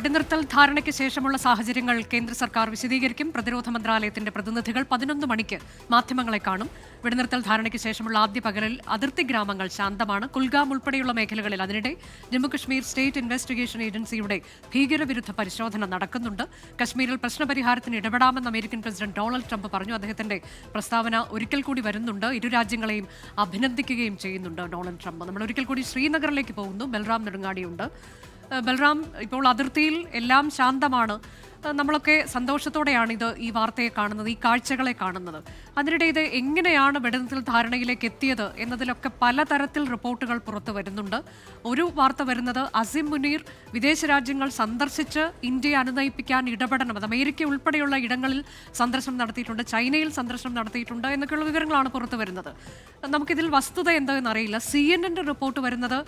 വെടിനിർത്തൽ ധാരണയ്ക്ക് ശേഷമുള്ള സാഹചര്യങ്ങൾ കേന്ദ്ര സർക്കാർ വിശദീകരിക്കും. പ്രതിരോധ മന്ത്രാലയത്തിന്റെ പ്രതിനിധികൾ പതിനൊന്ന് മണിക്ക് മാധ്യമങ്ങളെ കാണും. വെടിനിർത്തൽ ധാരണയ്ക്ക് ശേഷമുള്ള ആദ്യ പകലിൽ അതിർത്തി ഗ്രാമങ്ങൾ ശാന്തമാണ്. കുൽഗാം ഉൾപ്പെടെയുള്ള മേഖലകളിൽ അതിനിടെ ജമ്മുകശ്മീർ സ്റ്റേറ്റ് ഇൻവെസ്റ്റിഗേഷൻ ഏജൻസിയുടെ ഭീകരവിരുദ്ധ പരിശോധന നടക്കുന്നുണ്ട്. കശ്മീരിൽ പ്രശ്നപരിഹാരത്തിന് ഇടപെടാമെന്ന് അമേരിക്കൻ പ്രസിഡന്റ് ഡൊണാൾഡ് ട്രംപ് പറഞ്ഞു. അദ്ദേഹത്തിന്റെ പ്രസ്താവന ഒരിക്കൽ കൂടി വരുന്നുണ്ട്. ഇരു രാജ്യങ്ങളെയും അഭിനന്ദിക്കുകയും ചെയ്യുന്നുണ്ട് ഡൊണാൾഡ് ട്രംപ്. നമ്മൾ ഒരിക്കൽ കൂടി ശ്രീനഗറിലേക്ക് പോകുന്നു. ബൽറാം നെടുങ്ങാടിയുണ്ട്. ബൽറാം ഇപ്പോൾ അതിർത്തിയിൽ എല്ലാം ശാന്തമാണ്. നമ്മളൊക്കെ സന്തോഷത്തോടെയാണ് ഇത് ഈ വാർത്തയെ കാണുന്നത് ഈ കാഴ്ചകളെ കാണുന്നത്. അതിനിടെ ഇത് എങ്ങനെയാണ് വെടിനിർത്തൽ ധാരണയിലേക്ക് എത്തിയത് എന്നതിലൊക്കെ പലതരത്തിൽ റിപ്പോർട്ടുകൾ പുറത്തു വരുന്നുണ്ട്. ഒരു വാർത്ത വരുന്നത് അസിം മുനീർ വിദേശ രാജ്യങ്ങൾ സന്ദർശിച്ച് ഇന്ത്യയെ അനുനയിപ്പിക്കാൻ ഇടപെടണം. അത് അമേരിക്ക ഉൾപ്പെടെയുള്ള ഇടങ്ങളിൽ സന്ദർശനം നടത്തിയിട്ടുണ്ട് ചൈനയിൽ സന്ദർശനം നടത്തിയിട്ടുണ്ട് എന്നൊക്കെയുള്ള വിവരങ്ങളാണ് പുറത്തു വരുന്നത്. നമുക്കിതിൽ വസ്തുത എന്താണെന്ന് അറിയില്ല സി എൻ എന്റെ റിപ്പോർട്ട് വരുന്നത്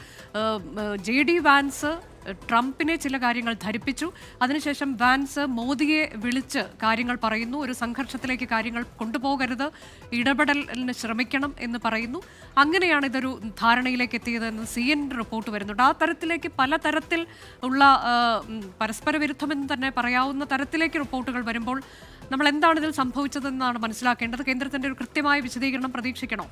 ജെ ഡി വാൻസ് ട്രംപിനെ ചില കാര്യങ്ങൾ ധരിപ്പിച്ചു. അതിനുശേഷം വാൻസ് മോദിയെ വിളിച്ച് കാര്യങ്ങൾ പറയുന്നു. ഒരു സംഘർഷത്തിലേക്ക് കാര്യങ്ങൾ കൊണ്ടുപോകരുത്. ഇടപെടലിന് ശ്രമിക്കണം എന്ന് പറയുന്നു. അങ്ങനെയാണ് ഇതൊരു ധാരണയിലേക്ക് എത്തിയതെന്ന് സി എൻ റിപ്പോർട്ട് വരുന്നുണ്ട്. ആ തരത്തിലേക്ക് പല തരത്തിൽ ഉള്ള പരസ്പര വിരുദ്ധമെന്ന് തന്നെ പറയാവുന്ന തരത്തിലേക്ക് റിപ്പോർട്ടുകൾ വരുമ്പോൾ നമ്മൾ എന്താണ് ഇതിൽ സംഭവിച്ചതെന്നാണ് മനസ്സിലാക്കേണ്ടത്. കേന്ദ്രത്തിന്റെ ഒരു കൃത്യമായ വിശദീകരണം പ്രതീക്ഷിക്കണോ?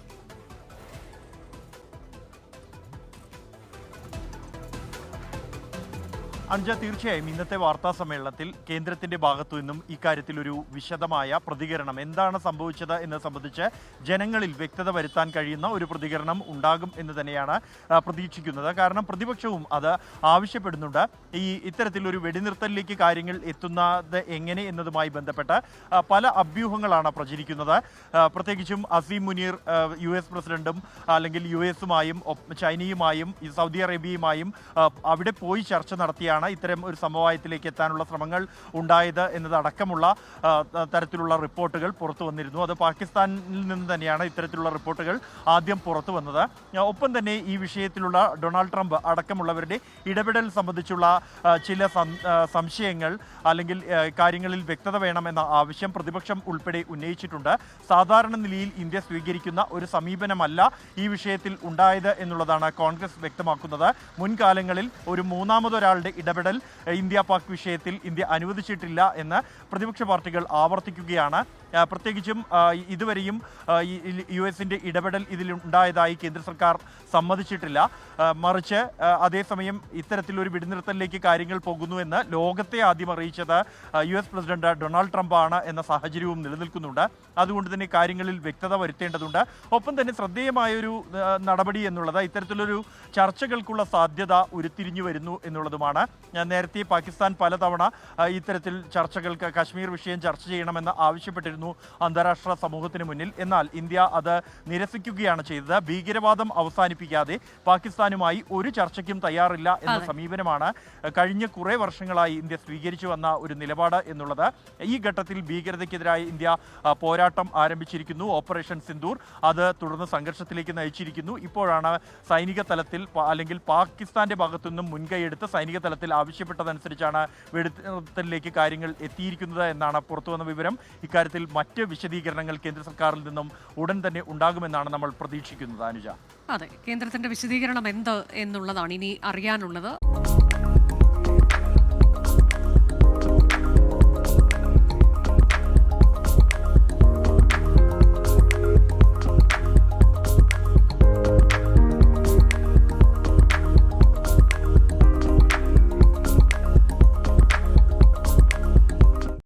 അഞ്ച തീർച്ചയായും ഇന്നത്തെ വാർത്താ സമ്മേളനത്തിൽ കേന്ദ്രത്തിന്റെ ഭാഗത്തു നിന്നും ഇക്കാര്യത്തിൽ ഒരു വിശദമായ പ്രതികരണം എന്താണ് സംഭവിച്ചത് എന്നത് സംബന്ധിച്ച് ജനങ്ങളിൽ വ്യക്തത വരുത്താൻ കഴിയുന്ന ഒരു പ്രതികരണം ഉണ്ടാകും എന്ന് തന്നെയാണ് പ്രതീക്ഷിക്കുന്നത്. കാരണം പ്രതിപക്ഷവും അത് ആവശ്യപ്പെടുന്നുണ്ട്. ഈ ഇത്തരത്തിലൊരു വെടിനിർത്തലിലേക്ക് കാര്യങ്ങൾ എത്തുന്നത് എങ്ങനെ എന്നതുമായി ബന്ധപ്പെട്ട് പല അഭ്യൂഹങ്ങളാണ് പ്രചരിക്കുന്നത്. പ്രത്യേകിച്ചും അസീം മുനീർ യു എസ് പ്രസിഡന്റും അല്ലെങ്കിൽ യു എസുമായും ചൈനയുമായും സൗദി അറേബ്യയുമായും അവിടെ പോയി ചർച്ച നടത്തിയാണ് ഇത്തരം ഒരു സമവായത്തിലേക്ക് എത്താനുള്ള ശ്രമങ്ങൾ ഉണ്ടായത് എന്നതടക്കമുള്ള തരത്തിലുള്ള റിപ്പോർട്ടുകൾ പുറത്തു വന്നിരുന്നു. അത് പാകിസ്ഥാനിൽ നിന്ന് തന്നെയാണ് ഇത്തരത്തിലുള്ള റിപ്പോർട്ടുകൾ ആദ്യം പുറത്തു വന്നത്. ഒപ്പം തന്നെ ഈ വിഷയത്തിലുള്ള ഡൊണാൾഡ് ട്രംപ് അടക്കമുള്ളവരുടെ ഇടപെടൽ സംബന്ധിച്ചുള്ള ചില സംശയങ്ങൾ അല്ലെങ്കിൽ കാര്യങ്ങളിൽ വ്യക്തത വേണമെന്ന ആവശ്യം പ്രതിപക്ഷം ഉൾപ്പെടെ ഉന്നയിച്ചിട്ടുണ്ട്. സാധാരണ നിലയിൽ ഇന്ത്യ സ്വീകരിക്കുന്ന ഒരു സമീപനമല്ല ഈ വിഷയത്തിൽ ഉണ്ടായത് എന്നുള്ളതാണ് കോൺഗ്രസ് വ്യക്തമാക്കുന്നത്. മുൻകാലങ്ങളിൽ ഒരു മൂന്നാമതൊരാളുടെ ഇടപെടൽ ഇന്ത്യ പാക് വിഷയത്തിൽ ഇന്ത്യ അനുവദിച്ചിട്ടില്ല എന്ന് പ്രതിപക്ഷ പാർട്ടികൾ ആവർത്തിക്കുകയാണ്. പ്രത്യേകിച്ചും ഇതുവരെയും യു എസിന്റെ ഇടപെടൽ ഇതിലുണ്ടായതായി കേന്ദ്ര സർക്കാർ സമ്മതിച്ചിട്ടില്ല. മറിച്ച് അതേസമയം ഇത്തരത്തിലൊരു വിടിനിർത്തലിലേക്ക് കാര്യങ്ങൾ പോകുന്നുവെന്ന് ലോകത്തെ ആദ്യം അറിയിച്ചത് U S president Donald Trump എന്ന സാഹചര്യവും നിലനിൽക്കുന്നുണ്ട്. അതുകൊണ്ട് തന്നെ കാര്യങ്ങളിൽ വ്യക്തത വരുത്തേണ്ടതുണ്ട്. ഒപ്പം തന്നെ ശ്രദ്ധേയമായൊരു നടപടി എന്നുള്ളത് ഇത്തരത്തിലൊരു ചർച്ചകൾക്കുള്ള സാധ്യത ഉരുത്തിരിഞ്ഞു വരുന്നു എന്നുള്ളതുമാണ് ഞാൻ നേരത്തെ പാകിസ്ഥാൻ പലതവണ ഇത്തരത്തിൽ ചർച്ചകൾക്ക് കാശ്മീർ വിഷയം ചർച്ച ചെയ്യണമെന്ന് ആവശ്യപ്പെട്ടിരുന്നു അന്താരാഷ്ട്ര സമൂഹത്തിന് മുന്നിൽ. എന്നാൽ ഇന്ത്യ അത് നിരസിക്കുകയാണ് ചെയ്തത്. ഭീകരവാദം അവസാനിപ്പിക്കാതെ പാകിസ്ഥാനുമായി ഒരു ചർച്ചയ്ക്കും തയ്യാറില്ല എന്ന. സമീപനമാണ് കഴിഞ്ഞ കുറേ വർഷങ്ങളായി ഇന്ത്യ സ്വീകരിച്ചു വന്ന ഒരു നിലപാട് എന്നുള്ളത്. ഈ ഘട്ടത്തിൽ ഭീകരതയ്ക്കെതിരായി ഇന്ത്യ പോരാട്ടം ആരംഭിച്ചിരിക്കുന്നു. ഓപ്പറേഷൻ സിന്ദൂർ അത് തുടർന്ന് സംഘർഷത്തിലേക്ക് നയിച്ചിരിക്കുന്നു. ഇപ്പോഴാണ് സൈനിക തലത്തിൽ അല്ലെങ്കിൽ പാകിസ്ഥാന്റെ ഭാഗത്തു നിന്നും മുൻകൈയെടുത്ത് സൈനിക തലത്തിൽ ആവശ്യപ്പെട്ടതനുസരിച്ചാണ് വെടിനിർത്തലിലേക്ക് കാര്യങ്ങൾ എത്തിയിരിക്കുന്നത് എന്നാണ് പുറത്തുവന്ന വിവരം. ഇക്കാര്യത്തിൽ മറ്റ് വിശദീകരണങ്ങൾ കേന്ദ്ര സർക്കാരിൽ നിന്നും ഉടൻ തന്നെ ഉണ്ടാകുമെന്നാണ് നമ്മൾ പ്രതീക്ഷിക്കുന്നത് അനുജ. അതെ കേന്ദ്രത്തിന്റെ വിശദീകരണം എന്ത് എന്നുള്ളതാണ് ഇനി അറിയാനുള്ളത്.